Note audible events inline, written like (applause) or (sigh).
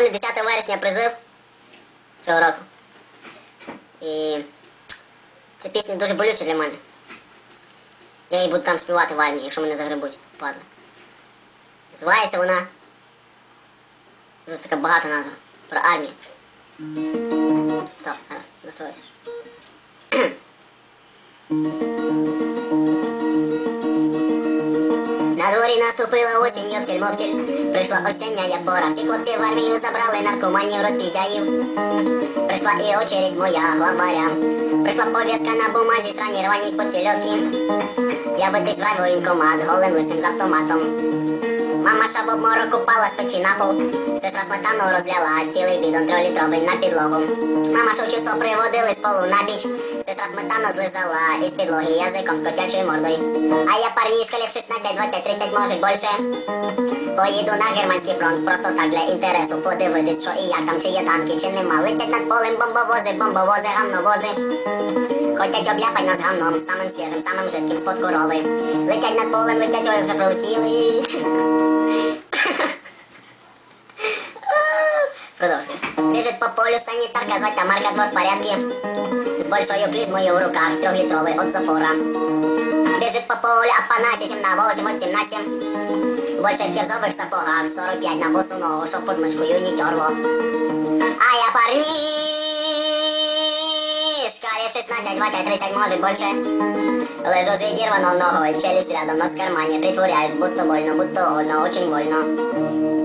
мене 10 вересня призив цього року. І ця пісня дуже болюча для мене. Я її буду там співати в армії, якщо мене загребуть, падла. Називається вона. Дуже така багата назва. Про армію. Стоп, зараз, настроюся. Наступила осінь, обсіль мовсіль Прийшла осіння пора. Всі хлопці в армію забрали наркоманів, розпіздяїв. Прийшла і очередь моя главаря. Прийшла пов'язка на бумазі, срані рвані з-под сільотки. Я битись рай воєнкомат, голим лисим з автоматом. Мама шаб обморок упала з печі на пол. Сестра сметану розляла, цілий бідон трьохлітровий на підлогу. Мама шовчусо приводили з полу на піч. Сестра сметану злизала із підлоги язиком з котячою мордою. А я парнішка лет 16, 20, 30, може більше. Поїду на германський фронт, просто так для інтересу подивитись, що і як там, чи є танки, чи нема. Летять над полем бомбовози, бомбовози, гамновози. Хотять обляпать нас гамном, самим свіжим, самим жидким, з-под корови. Летять над полем, летять, ой, вже прилетіли. (laughs) Продовжуй. Біжить по полю санітарка, звать Тамарка, двор в порядке. З большою клізмою в руках, трьохлітровий от запора. Біжить по полю, Апанасі, 7 на 8, от 17. Больше в кірзових сапогах, 45 на босу ногу, щоб под мишкою не терло. А я парнишка, лет 16, 20, 30, может больше. Лежу з відірваnou ногою, челюсть рядом, нос в кармані, притворяюсь, будто больно, будто больно, очень больно.